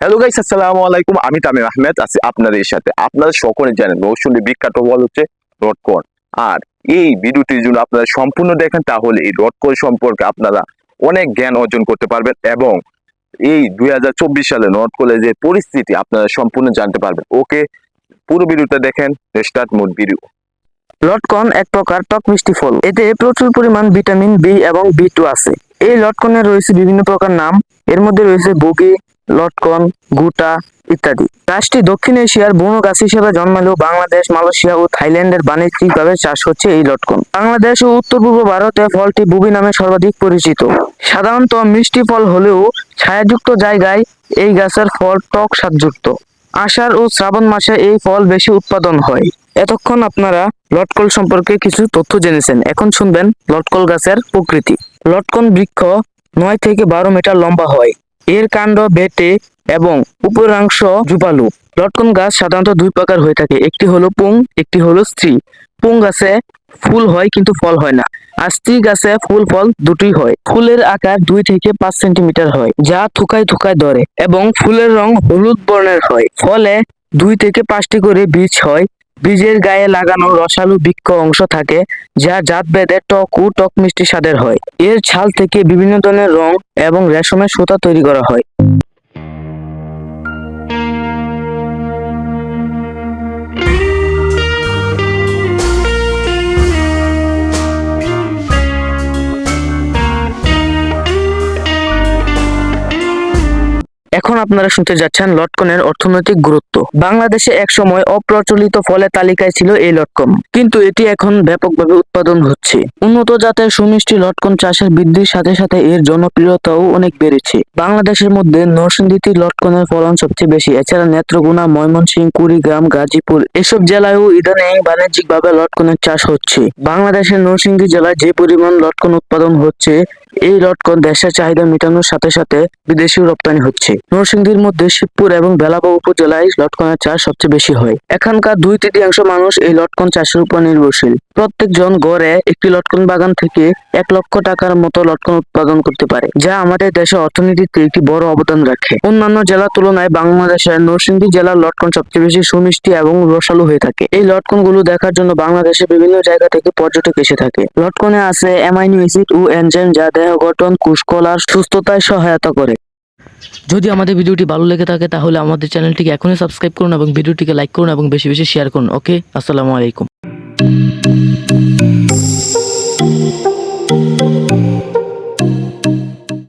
Hello guys আসসালামু আলাইকুম আমি তামিম আহমেদ, আছি আপনাদের সাথে। আপনারা সকলে জানেন মৌসুমী বিখ্যাত বল হচ্ছে রটকন আর এই ভিডিওটির জন্য আপনারা সম্পূর্ণ দেখেন, তাহলে এই রটকন সম্পর্কে আপনারা অনেক জ্ঞান অর্জন করতে পারবেন এবং এই দুই হাজার চব্বিশ সালে নর্থ কলেজের পরিস্থিতি, আপনারা সম্পূর্ণ জানতে পারবেন। ওকে, পুরো ভিডিওটা দেখেন। স্টার্ট মোড ভিডিও লটকন এক প্রকার টক মিষ্টি ফল। এতে প্রচুর পরিমাণ ভিটামিন বি এবং বি টু আছে। এই লটকনের রয়েছে বিভিন্ন প্রকার নাম। এর মধ্যে রয়েছে বগি, লটকন, গুটা ইত্যাদি। গাছটি দক্ষিণ এশিয়ার বন গাছ হিসেবে জন্মালেও বাংলাদেশ, মালয়েশিয়া ও থাইল্যান্ডের বাণিজ্যিকভাবে চাষ হচ্ছে এই লটকন। বাংলাদেশ ও উত্তর পূর্ব ভারতে ফলটি বুবি নামে সর্বাধিক পরিচিত। সাধারণত মিষ্টি ফল হলেও ছায়াযুক্ত জায়গায় এই গাছের ফল টক স্বাদযুক্ত। আষাঢ় ও শ্রাবণ মাসে এই ফল বেশি উৎপাদন হয়। এতক্ষণ আপনারা লটকল সম্পর্কে কিছু তথ্য জেনেছেন। এখন শুনবেন লটকল গাছের প্রকৃতি। লটকন বৃক্ষ নয় থেকে বারো মিটার লম্বা হয়। এর কাণ্ড বেটে এবং উপরাংশ জুপালু লটকন গাছ সাধারণত দুই প্রকার হয়ে থাকে। একটি হলো পুং, একটি হলো স্ত্রী। পুং গাছে ফুল হয় কিন্তু ফল হয় না। আর স্ত্রী গাছে ফুল, ফল দুটি হয়। ফুলের আকার দুই থেকে পাঁচ সেন্টিমিটার হয়, যা থুকায় থুকায় ধরে এবং ফুলের রং হলুদ বর্ণের হয়। ফলে দুই থেকে পাঁচটি করে বীজ হয় বীজের গায়ে লাগানো রসালো বৃক্ষ অংশ থাকে, যা জাত বেদে টক ও টক মিষ্টি স্বাদের হয়। এর ছাল থেকে বিভিন্ন ধরনের রং এবং রেশমের সুতা তৈরি করা হয়। এখন আপনারা শুনতে যাচ্ছেন লটকনের অর্থনৈতিক গুরুত্ব। বাংলাদেশে একসময় অপ্রচলিত ফলের তালিকায় ছিল এই লটকন। কিন্তু এটি এখন ব্যাপকভাবে উৎপাদন হচ্ছে। উন্নত জাতের সুমিষ্টি লটকন চাষের বৃদ্ধির সাথে সাথে এর জনপ্রিয়তাও অনেক বেড়েছে। বাংলাদেশের মধ্যে নরসিংদীতে লটকনের ফলন সবচেয়ে বেশি। এছাড়া নেত্রকোনা ময়মনসিংহ কুড়িগ্রাম, গাজীপুর এসব জেলায়ও ইদানিং বাণিজ্যিকভাবে লটকনের চাষ হচ্ছে। বাংলাদেশের নরসিংদী জেলায় যে পরিমাণ লটকন উৎপাদন হচ্ছে এই লটকন দেশের চাহিদা মেটানোর সাথে সাথে বিদেশিও রপ্তানি হচ্ছে। নরসিংদীর মধ্যে শিবপুর এবং বেলাবা উপজেলায় লটকনের চাষ সবচেয়ে বেশি হয়। এখানকার দুই তৃতীয়াংশ মানুষ এই লটকন চাষের উপর নির্ভরশীল। প্রত্যেকজন গড়ে একটি লটকন বাগান থেকে এক লক্ষ টাকার মতো লটকন উৎপাদন করতে পারে, যা আমাদের দেশের অর্থনীতিতে একটি বড় অবদান রাখে। অন্যান্য জেলার তুলনায় বাংলাদেশের নরসিংদী জেলার লটকন সবচেয়ে বেশি সুমিষ্টি এবং রসালো হয়ে থাকে। এই লটকনগুলো দেখার জন্য বাংলাদেশের বিভিন্ন জায়গা থেকে পর্যটক এসে থাকে। লটকনে আছে অ্যামাইনো অ্যাসিড ও এনজাইম, যা দেহ গঠন কুশকলার সুস্থতায় সহায়তা করে। যদি আমাদের ভিডিওটি ভালো লেগে থাকে, তাহলে আমাদের চ্যানেলটিকে এখনই সাবস্ক্রাইব করুন এবং ভিডিওটিকে লাইক করুন এবং বেশি বেশি শেয়ার করুন, ওকে? আসসালামু আলাইকুম।